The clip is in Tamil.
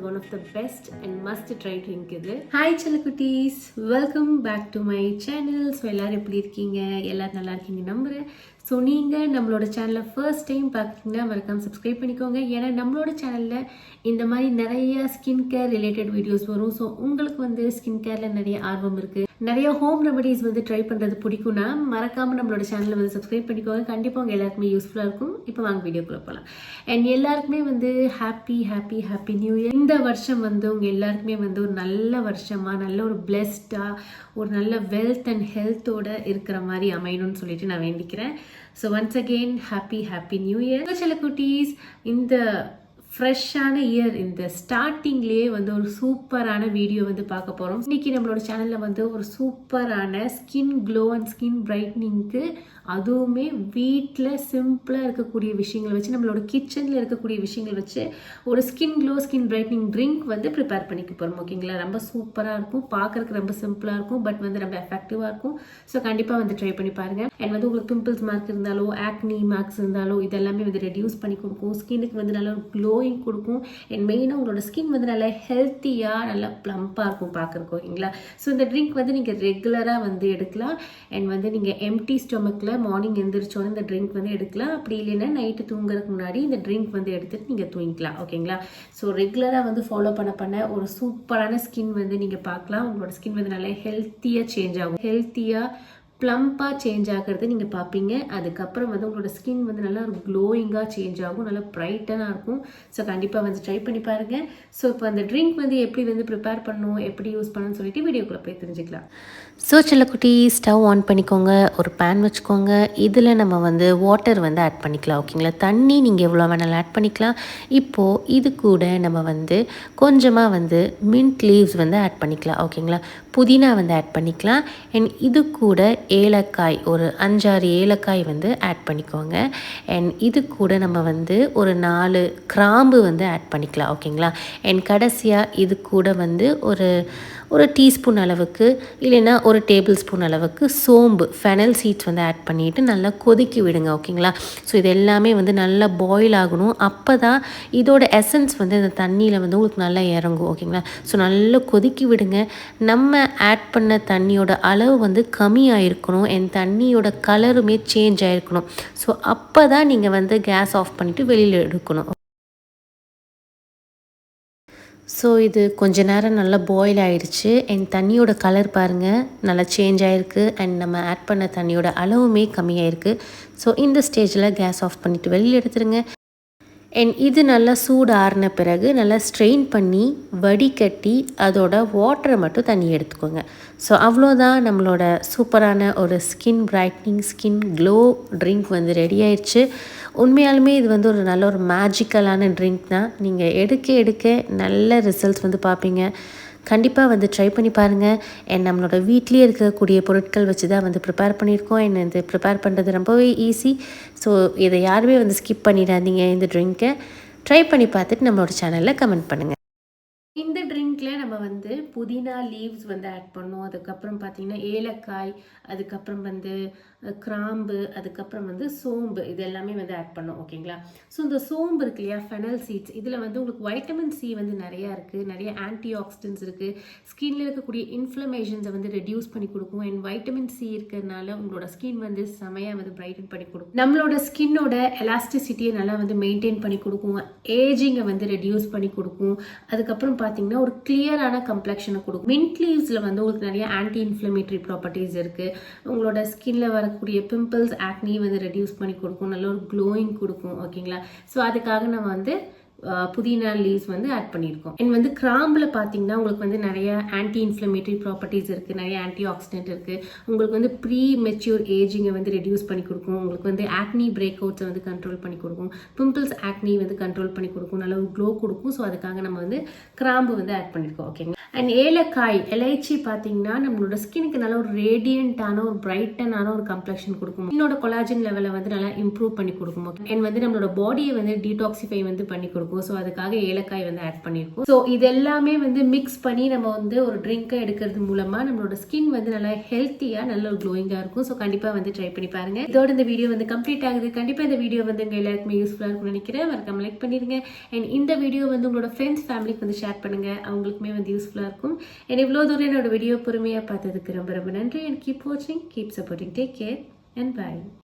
One of the best and must try drink இது. Hi செல்லக்குட்டீஸ். Welcome back to my channel so எல்லோரும் எப்படி இருக்கீங்க? எல்லோரும் நல்லா இருக்கீங்க நம்புகிறேன் ஸோ நீங்கள் நம்மளோட சேனலை ஃபர்ஸ்ட் டைம் பார்க்குறீங்கன்னா மறக்காம சப்ஸ்கிரைப் பண்ணிக்கோங்க. ஏன்னா நம்மளோட சேனலில் இந்த மாதிரி நிறைய ஸ்கின் கேர் ரிலேட்டட் வீடியோஸ் வரும். ஸோ உங்களுக்கு வந்து ஸ்கின் கேரில் நிறைய ஆர்வம் இருக்குது நிறைய ஹோம் ரெமடிஸ் வந்து ட்ரை பண்ணுறது பிடிக்கும்னா மறக்காமல் நம்மளோட சேனலை வந்து சப்ஸ்கிரைப் பண்ணிக்கோங்க. கண்டிப்பாக உங்கள் எல்லாருக்குமே யூஸ்ஃபுல்லாக இருக்கும். இப்போ வாங்க வீடியோக்குள்ளே போகலாம் அண்ட் எல்லாருக்குமே வந்து happy happy happy new year இந்த வருஷம் வந்து உங்கள் எல்லாருக்குமே வந்து ஒரு நல்ல வருஷமாக நல்ல ஒரு பிளெஸ்டாக ஒரு நல்ல வெல்த் அண்ட் ஹெல்த்தோட இருக்கிற மாதிரி அமையணும்னு சொல்லிட்டு நான் வேண்டிக்கிறேன். So once again happy happy new year சில குட்டீஸ் இந்த ஃப்ரெஷ்ஷான இயர். இந்த ஸ்டார்டிங்லேயே வந்து ஒரு சூப்பரான வீடியோ வந்து பார்க்க போகிறோம் இன்னைக்கு நம்மளோட சேனலில் வந்து ஒரு சூப்பரான ஸ்கின் க்ளோ அண்ட் ஸ்கின் பிரைட்னிங்க்கு அதுவுமே வீட்டில் சிம்பிளாக இருக்கக்கூடிய விஷயங்கள் வச்சு நம்மளோட கிச்சனில் இருக்கக்கூடிய விஷயங்கள் வச்சு ஒரு skin glow skin brightening drink வந்து ப்ரிப்பேர் பண்ணிக்க போகிறோம் ஓகேங்களா? ரொம்ப சூப்பராக இருக்கும். பார்க்குறதுக்கு ரொம்ப சிம்பிளாக இருக்கும். பட் வந்து ரொம்ப எஃபெக்டிவாக இருக்கும். ஸோ கண்டிப்பாக வந்து ட்ரை பண்ணி பாருங்கள் அண்ட் வந்து உங்களுக்கு பிம்பிள்ஸ் மார்க் இருந்தாலோ ஆக்னி மார்க்ஸ் இருந்தாலோ இதெல்லாமே வந்து ரெடியூஸ் பண்ணி கொடுக்கும். ஸ்கின்னுக்கு வந்து நல்ல ஒரு க்ளோ க்ளோயிங் கொடுக்கும். அண்ட் மெயினாக உங்களோட ஸ்கின் வந்து நல்லா ஹெல்த்தியாக நல்லா ப்ளம்பாக இருக்கும் பார்க்குறக்கு ஓகேங்களா? ஸோ இந்த ட்ரிங்க் வந்து நீங்கள் ரெகுலராக வந்து எடுக்கலாம். அண்ட் வந்து நீங்கள் எம்டி ஸ்டொமக்கில் மார்னிங் எந்திரிச்சோன்னே இந்த ட்ரிங்க் வந்து எடுக்கலாம். அப்படி இல்லைன்னா நைட்டு தூங்குறதுக்கு முன்னாடி இந்த ட்ரிங்க் வந்து எடுத்துட்டு நீங்கள் தூங்கிக்கலாம் ஓகேங்களா? ஸோ ரெகுலராக வந்து ஃபாலோ பண்ண பண்ண ஒரு சூப்பரான ஸ்கின் வந்து நீங்கள் பார்க்கலாம். உங்களோட ஸ்கின் வந்து நல்லா ஹெல்த்தியாக சேஞ்ச் ஆகும். ஹெல்த்தியாக ப்ளம்பாக சேஞ்ச் ஆகிறது நீங்கள் பார்ப்பீங்க. அதுக்கப்புறம் வந்து உங்களோட ஸ்கின் வந்து நல்லா ஒரு க்ளோயிங்காக சேஞ்ச் ஆகும். நல்லா ப்ரைட்டனாக இருக்கும். ஸோ கண்டிப்பாக வந்து ட்ரை பண்ணி பாருங்கள் ஸோ இப்போ அந்த ட்ரிங்க் வந்து எப்படி வந்து ப்ரிப்பேர் பண்ணணும்? எப்படி யூஸ் பண்ணணும்னு சொல்லிட்டு வீடியோக்குள்ளே போய் தெரிஞ்சுக்கலாம். ஸோ குட்டி ஸ்டவ் ஆன் பண்ணிக்கோங்க. ஒரு பேன் வச்சுக்கோங்க. இதில் நம்ம வந்து வாட்டர் வந்து ஆட் பண்ணிக்கலாம். ஓகேங்களா தண்ணி நீங்கள் எவ்வளோ வேணாலும் ஆட் பண்ணிக்கலாம். இப்போது இது கூட நம்ம வந்து கொஞ்சமாக வந்து மின்ட் லீவ்ஸ் வந்து ஆட் பண்ணிக்கலாம். ஓகேங்களா புதினா வந்து ஆட் பண்ணிக்கலாம். அண்ட் இது கூட ஏலக்காய் ஒரு அஞ்சாறு ஏலக்காய் வந்து ஆட் பண்ணிக்கோங்க. அண்ட் இது கூட நம்ம வந்து ஒரு நாலு கிராம்பு வந்து ஆட் பண்ணிக்கலாம் ஓகேங்களா அண்ட் கடைசியாக இது கூட வந்து ஒரு ஒரு டீஸ்பூன் அளவுக்கு இல்லைன்னா ஒரு டேபிள் ஸ்பூன் அளவுக்கு சோம்பு ஃபெனல் சீட்ஸ் வந்து ஆட் பண்ணிவிட்டு நல்லா கொதிக்கி விடுங்க ஓகேங்களா? ஸோ இது எல்லாமே வந்து நல்லா பாயில் ஆகணும். அப்போ தான் இதோட எசன்ஸ் வந்து இந்த தண்ணியில் வந்து உங்களுக்கு நல்லா இறங்கும் ஓகேங்களா? ஸோ நல்லா கொதிக்கி விடுங்க. நம்ம ஆட் பண்ண தண்ணியோட அளவு வந்து கம்மியாக இருக்கணும் என் தண்ணியோட கலருமே சேஞ்ச் ஆகிருக்கணும் ஸோ அப்போ தான் நீங்கள் வந்து கேஸ் ஆஃப் பண்ணிவிட்டு வெளியில் எடுக்கணும். ஸோ இது கொஞ்ச நேரம் நல்லா பாயில் ஆயிடுச்சு. அண்ட் தண்ணியோட கலர் பாருங்கள் நல்லா சேஞ்ச் ஆகிருக்கு அண்ட் நம்ம ஆட் பண்ண தண்ணியோட அளவுமே கம்மியாயிருக்கு. ஸோ இந்த ஸ்டேஜில் கேஸ் ஆஃப் பண்ணிவிட்டு வெளியில் எடுத்துருங்க. அண்ட் இது நல்லா சூடு ஆறின பிறகு நல்லா ஸ்ட்ரெயின் பண்ணி வடிகட்டி அதோட வாட்டரை மட்டும் தண்ணி எடுத்துக்கோங்க. ஸோ அவ்வளோதான் நம்மளோட சூப்பரான ஒரு skin brightening skin glow drink வந்து ரெடி ஆயிடுச்சு உண்மையாலுமே இது வந்து ஒரு நல்ல ஒரு மேஜிக்கலான ட்ரிங்க் தான். நீங்கள் எடுக்க எடுக்க நல்ல ரிசல்ட்ஸ் வந்து பார்ப்பீங்க. கண்டிப்பாக வந்து ட்ரை பண்ணி பாருங்கள் அண்ட் நம்மளோட வீட்லேயே இருக்கக்கூடிய பொருட்கள் வச்சு தான் வந்து ப்ரிப்பேர் பண்ணியிருக்கோம். அண்ட் இது ப்ரிப்பேர் பண்ணுறது ரொம்பவே ஈஸி ஸோ இதை யாருமே வந்து ஸ்கிப் பண்ணிடாதீங்க இந்த ட்ரிங்க்கை ட்ரை பண்ணி பார்த்துட்டு நம்மளோட சேனலில் கமெண்ட் பண்ணுங்கள் இந்த ட்ரிங்க்கில் நம்ம வந்து புதினா லீவ்ஸ் வந்து ஆட் பண்ணோம். அதுக்கப்புறம் பார்த்திங்கன்னா ஏலக்காய் அதுக்கப்புறம் வந்து கிராம்பு அதுக்கப்புறம் வந்து சோம்பு இது எல்லாமே வந்து ஆட் பண்ணோம் ஓகேங்களா? ஸோ இந்த சோம்பு இருக்கு இல்லையா ஃபெனல் சீட்ஸ் இதில் வந்து உங்களுக்கு வைட்டமின் சி வந்து நிறையா இருக்குது நிறைய ஆன்டி ஆக்சிடென்ட்ஸ் இருக்குது ஸ்கின்ல இருக்கக்கூடிய இன்ஃப்ளமேஷன்ஸை வந்து ரெடியூஸ் பண்ணி கொடுக்கும். அண்ட் வைட்டமின் சி இருக்கிறதுனால உங்களோட ஸ்கின் வந்து செமையாக வந்து பிரைட்டன் பண்ணி கொடுக்கும். நம்மளோட ஸ்கின்னோட எலாஸ்டிசிட்டியை நல்லா வந்து மெயின்டைன் பண்ணி கொடுக்கும். ஏஜிங்கை வந்து ரெடியூஸ் பண்ணி கொடுக்கும். அதுக்கப்புறம் பார்த்தீங்கன்னா ஒரு கிளியரான கம்ப்ளெக்ஷனை கொடுக்கும். மின்ட் லீவ்ஸில் வந்து உங்களுக்கு நிறைய ஆன்டி இன்ஃப்ளமேட்டரி ப்ராப்பர்ட்டிஸ் இருக்குது உங்களோட ஸ்கின்ல வரக்கூடிய பிம்பிள்ஸ் ஆக்னி வந்து ரெடியூஸ் பண்ணி கொடுக்கும் நல்ல ஒரு க்ளோயிங் கொடுக்கும் ஓகேங்களா ஸோ அதுக்காக நம்ம வந்து புதினா லீவ்ஸ் வந்து ஆட் பண்ணியிருக்கோம். அண்ட் வந்து கிராம்பில் பார்த்தீங்கன்னா உங்களுக்கு வந்து நிறைய ஆன்டி இன்ஃப்ளமேட்டரி ப்ராப்பர்ட்டிஸ் இருக்குது நிறைய ஆன்டி ஆக்சிடென்ட் இருக்குது உங்களுக்கு வந்து ப்ரீ மெச்சூர் ஏஜிங்கை வந்து ரெடியூஸ் பண்ணி கொடுக்கும். உங்களுக்கு வந்து ஆக்னி பிரேக் அவுட்ஸை வந்து கண்ட்ரோல் பண்ணி கொடுக்கும். பிம்பிள்ஸ் ஆக்னி வந்து கண்ட்ரோல் பண்ணி கொடுக்கும் நல்ல ஒரு க்ளோ கொடுக்கும். ஸோ அதுக்காக நம்ம வந்து கிராம்பு வந்து ஆட் பண்ணியிருக்கோம் ஓகேங்க அண்ட் ஏலக்காய் எலைச்சி பார்த்தீங்கன்னா நம்மளோட ஸ்கினுக்கு நல்ல ஒரு ரேடியண்டான ஒரு பிரைட்டனான ஒரு கம்ப்ளெக்ஷன் கொடுக்கும். என்னோட கொலாஜன் லெவலை வந்து நல்லா இம்ப்ரூவ் பண்ணி கொடுக்கும். அண்ட் வந்து நம்மளோட பாடியை வந்து டீடாக்சிஃபை வந்து பண்ணி கொடுக்கும். ஸோ அதுக்காக ஏலக்காய் வந்து ஆட் பண்ணியிருக்கோம் ஸோ இது எல்லாமே வந்து மிக்ஸ் பண்ணி நம்ம வந்து ஒரு ட்ரிங்கை எடுக்கிறது மூலமாக நம்மளோட ஸ்கின் வந்து நல்லா ஹெல்த்தியாக நல்ல ஒரு க்ளோயிங்காக இருக்கும். ஸோ கண்டிப்பாக வந்து ட்ரை பண்ணி பாருங்க. இதோட இந்த வீடியோ வந்து கம்ப்ளீட் ஆகுது. கண்டிப்பாக இந்த வீடியோ வந்து உங்கள் எல்லாருக்குமே யூஸ்ஃபுல்லாக இருக்கும்னு நினைக்கிறேன். மறக்காம லைக் பண்ணிடுங்க அண்ட் இந்த வீடியோ வந்து உங்களோட ஃப்ரெண்ட்ஸ் ஃபேமிலிக்கு வந்து ஷேர் பண்ணுங்க. அவங்களுக்குமே வந்து யூஸ்ஃபுல்லாக இருக்கும் அண்ட் இவ்வளோ தூரம் என்னோட வீடியோ பொறுமையாக பார்த்ததுக்கு ரொம்ப ரொம்ப நன்றி. அண்ட் கீப் வாட்சிங் keep supporting take care and bye